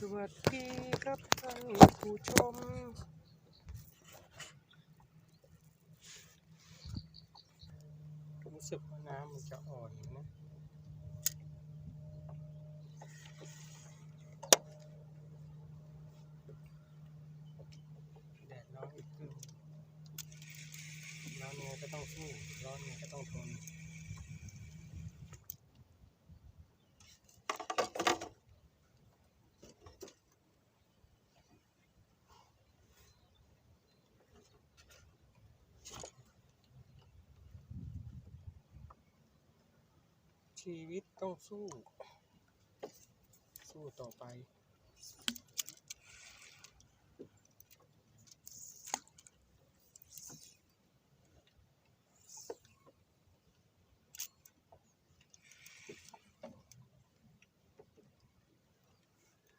สวัสดีครับท่านผู้ชม รู้สึกว่าน้ำมันจะอ่อนนะแดดร้อนอีกขึ้นร้อนยังไงก็ต้องสู้ ร้อนยังไงก็ต้องทน ชีวิตต้องสู้ สู้ต่อไป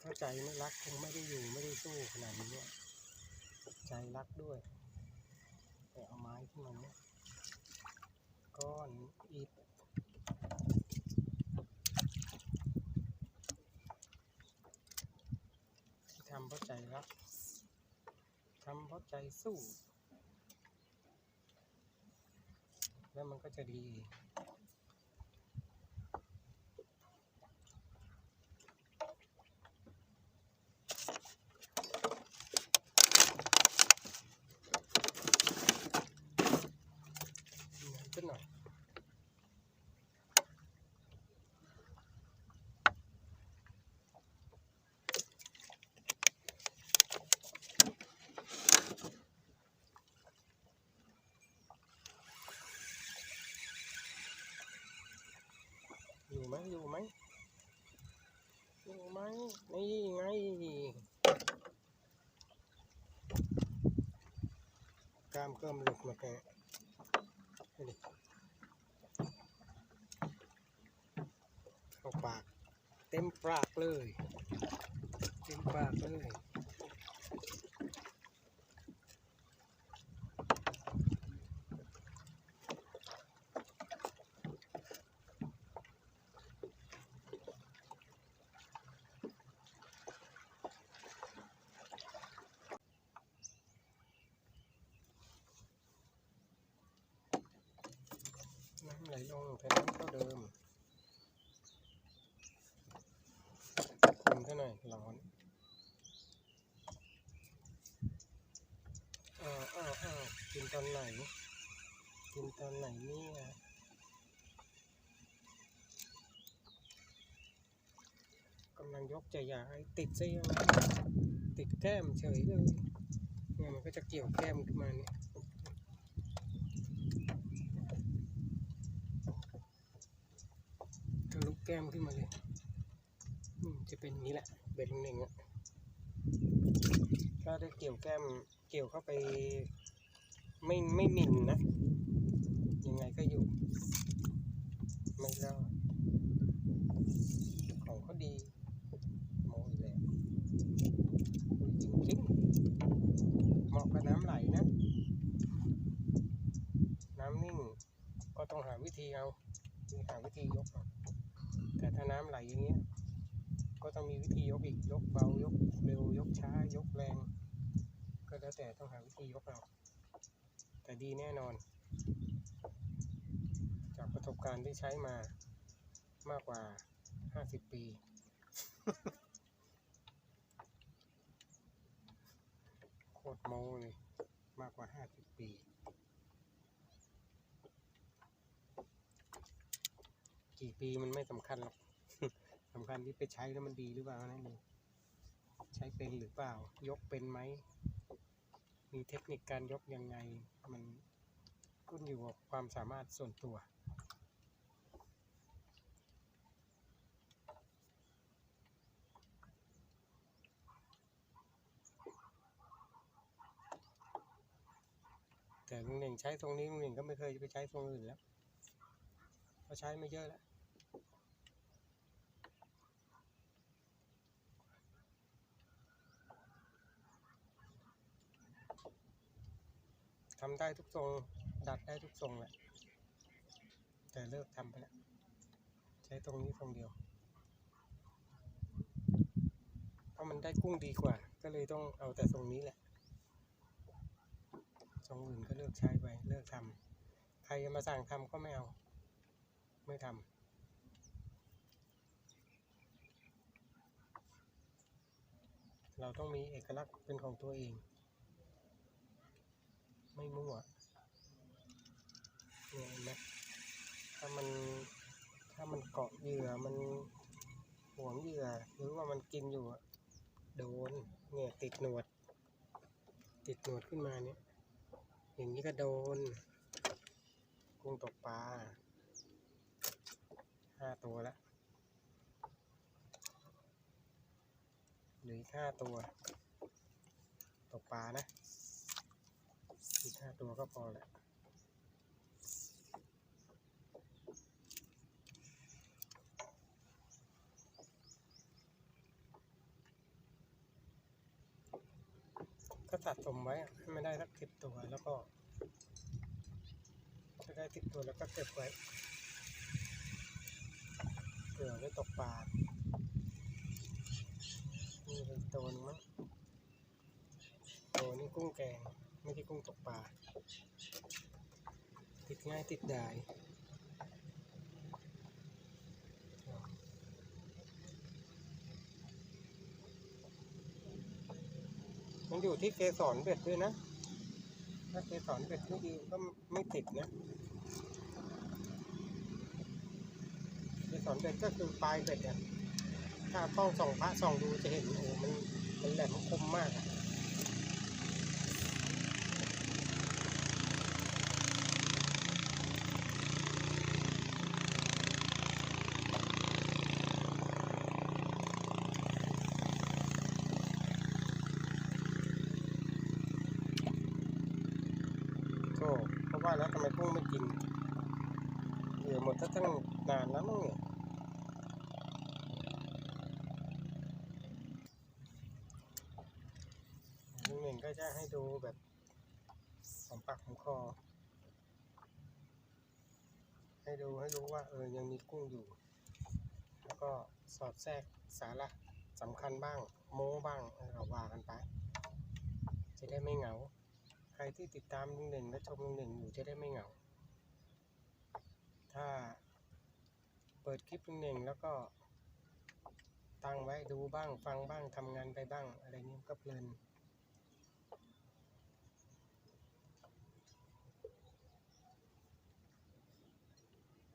ถ้าใจไม่รักคงไม่ได้อยู่ไม่ได้สู้ขนาดนี้ใจรักด้วยแต่เอาไม้ขึ้นมาเนี่ยก้อนอิฐที่ทำเพราะใจรักทำเพราะใจ สู้ แล้วมันก็จะดี ขึ้นหน่อย อยู่ไหมอยู่ไหมอยู่ไหมนี่ไงกล้ามเกิมหลุดมาแกนี่เข้าปาก เต็มปากเลย เต็มปากเลย ลลงแต่น้ำเท่าเดิมกินเท่าหน่ร้อนอ้าวอ้าวอ้าวกินตอนไหน กินตอนไหนเนี่ยกำลังยกใจยาให้ติดซะยังติดแก้มเฉยเลยเนี่ยมันก็จะเกี่ยวแก้มขึ้นมาเนี่ย ทะลุ แก้มขึ้นมาเลยจะเป็นนี้แหละเบ็ดหนึ่งอะถ้าได้เกี่ยวแก้มเกี่ยวเข้าไป ไม่ไม่หมิ่นนะ ยังไงก็อยู่ ไม่รอดของเขาดีโมยแล้วจริงจริงเหมาะกับน้ำไหลนะ น้ำนิ่ง ก็ต้องหาวิธีเอาหาวิธียกเอา แต่ถ้าน้ำไหล อย่างเงี้ย ก็ต้องมีวิธียกอีก ยกเบา ยกเร็ว ยกช้า ยกแรง ก็แล้วแต่ต้องหาวิธียกเอาแต่ดีแน่นอน จากประสบการณ์ที่ใช้มามากกว่า 50 ปี โคตรโมเลย มากกว่า 50 ปีกี่ปีมันไม่สำคัญหรอก สำคัญที่ไปใช้แล้วมันดีหรือเปล่านั่นเองใช้เป็นหรือเปล่า ยกเป็นไหม มีเทคนิคการยกยังไง มันขึ้นอยู่กับความสามารถส่วนตัวแต่ลุงหนึ่งใช้ตรงนี้ลุงหนึ่งก็ไม่เคยไปใช้ตรงอื่นแล้วเพราะใช้ไม่เยอะแล้ว ทำได้ทุกทรง ดัดได้ทุกทรงแหละแต่เลิกทำไปแล้ว ใช้ตรงนี้ทรงเดียว เพราะมันได้กุ้งดีกว่า ก็เลยต้องเอาแต่ทรงนี้แหละทรงอื่นก็เลิกใช้ไป เลิกทำใครจะมาสั่งทำก็ไม่เอา ไม่ทำเราต้องมีเอกลักษณ์เป็นของตัวเอง ไม่มั่วเนี่ยเห็นไหมถ้ามันถ้ามันเกาะเหยื่อมันหวงเหยื่อหรือว่ามันกินอยู่อะโดนเนี่ยติดหนวด ติดหนวดขึ้นมาเนี่ย อย่างนี้ก็โดนกุ้งตกปลาห้าตัวแล้วหลือห้าตัว ตกปลานะ อีกห้าตัวก็พอแหละก็สะสมไว้ให้มันได้สักสิบตัวแล้วก็ถ้าได้สิบตัวแล้วก็เก็บไว้เผื่อไว้ตกปลานี่เป็นตัวนึงมั้งตัวนี้กุ้งแกง ไม่ใช่กุ้งตกปลา ติดง่ายติดได้มันอยู่ที่เกสรเบ็ดด้วยนะ ถ้าเกสรเบ็ดไม่ดีก็ไม่ติดนะ เกสรเบ็ดก็คือปลายเบ็ดเนี่ยถ้าต้องส่องพระส่องดูจะเห็นโอ้มันมันแหลมคมมากอะโธ่เพราะว่าแล้วทำไมกุ้งไม่กิน เหลือหมดตั้งนานแล้วมั้งเนี่ยลุงหนึ่งก็จะให้ดูแบบหอมปากหอมคอ ให้ดูให้รู้ว่าเออยังมีกุ้งอยู่ แล้วก็สอดแทรกสาระสำคัญบ้าง โม้บ้างเออเอาว่ากันไป จะได้ไม่เหงา ใครที่ติดตามลุงหนึ่งและชมลุงหนึ่งอยู่จะได้ไม่เหงา ถ้าเปิดคลิปหนึ่งแล้วก็ตั้งไว้ดูบ้างฟังบ้างทำงานไปบ้าง อะไรเงี้ก็เพลิน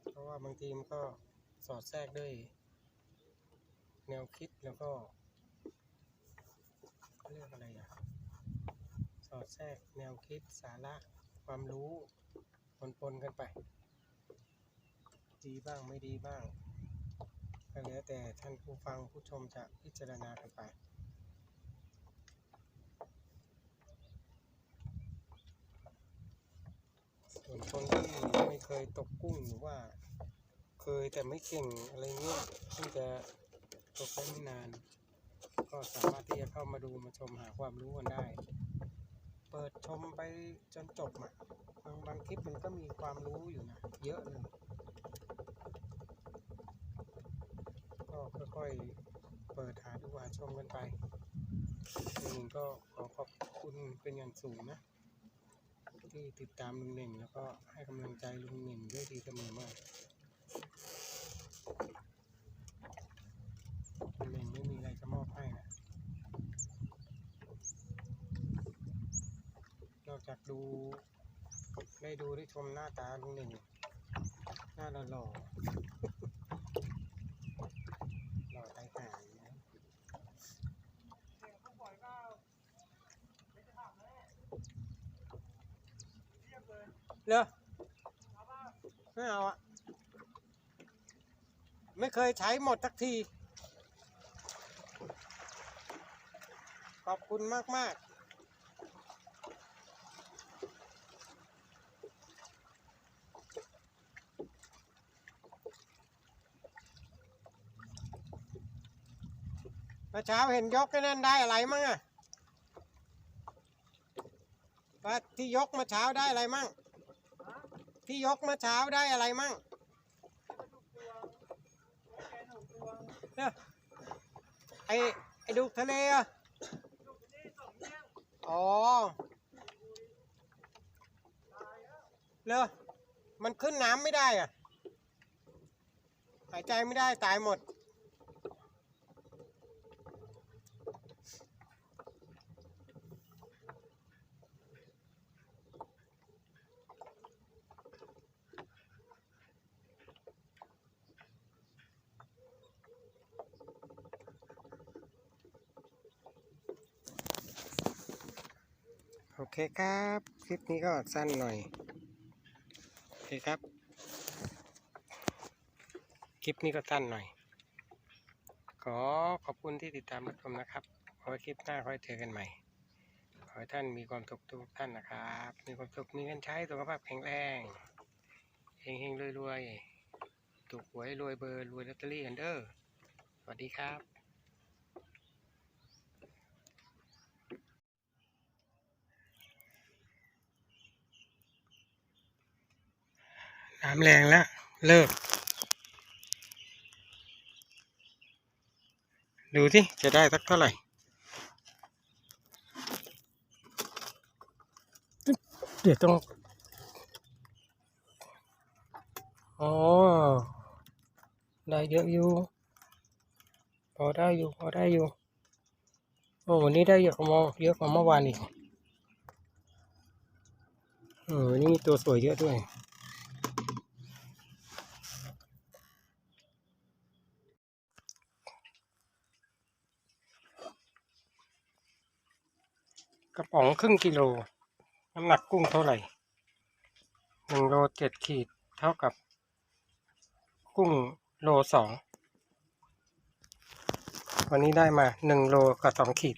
เพราะว่าบางทีมันก็สอดแทรกด้วย แนวคิดแล้วก็เขาเรียกอะไรอะสอดแทรกแนวคิดสาระความรู้ปนๆกันไป ดีบ้างไม่ดีบ้างก็แล้วแต่ท่านผู้ฟังผู้ชมจะพิจารณากันไปส่วนคนที่ไม่เคยตกกุ้งหรือว่า เคยแต่ไม่เก่งอะไรเงี้ยเพิ่งจะตกได้ไม่นาน ก็สามารถที่จะเข้ามาดูมาชมหาความรู้กันได้ เปิดชมไปจนจบอะบางบางคลิปมันก็มีความรู้อยู่นะ เยอะเลย ก็ ค่อยๆเปิดหาดูหาชมกันไปลุงหนึ่งก็ขอขอบคุณเป็นอย่างสูงนะ ที่ติดตามลุงหนึ่งแล้วก็ให้กำลังใจลุงหนึ่งด้วยดีเสมอมาลุงหนึ่งไม่มีอะไรจะมอบให้นะ นอกจากดูได้ดูได้ชมหน้าตาลุงหนึ่งหน้าหล่อๆ หล่อตายห่าอย่างนี้ เหรอไม่เอาอะไม่เคยใช้หมดสักที ขอบคุณมากมากเมื่อเช้าเห็นยกไอ้นั่นได้อะไรมั่งอะว่าที่ยกเมื่อเช้าได้อะไรมั่ง ที่ยกเมื่อเช้าได้อะไรมั่งเนี่ยไออ้ดุกทะเลอะอ๋อเลอมันขึ้นน้ำไม่ได้อะ หายใจไม่ได้ตายหมด โอเคครับ คลิปนี้ก็สั้นหน่อย โอเคครับ คลิปนี้ก็สั้นหน่อย ขอขอบคุณที่ติดตามรับชมนะครับขอให้คลิปหน้าค่อยเจอกันใหม่ ขอให้ท่านมีความสุขทุกท่านนะครับ มีความสุขมีเงินใช้สุขภาพแข็งแรงเฮงเฮงรวยรวยๆถูกหวยรวยเบอร์รวยลอตเตอรี่กันเด้อสวัสดีครับ น้ำแรงแล้ว เลิก ดูที่จะได้สักเท่าไหร่เดี๋ยวต้องอ๋อได้เยอะอยู่ พอได้อยู่ พอได้อยู่ โอ้วันนี้ได้เยอะกว่าเมื่อเยอะกว่าเมื่อวานอีกเออวันนี้มีตัวสวยเยอะด้วย กระป๋องครึ่งกิโล น้ำหนักกุ้งเท่าไหร่หนึ่งโลเจ็ดขีดเท่ากับ กุ้งโลสองวันนี้ได้มาหนึ่งโลกับสองขีด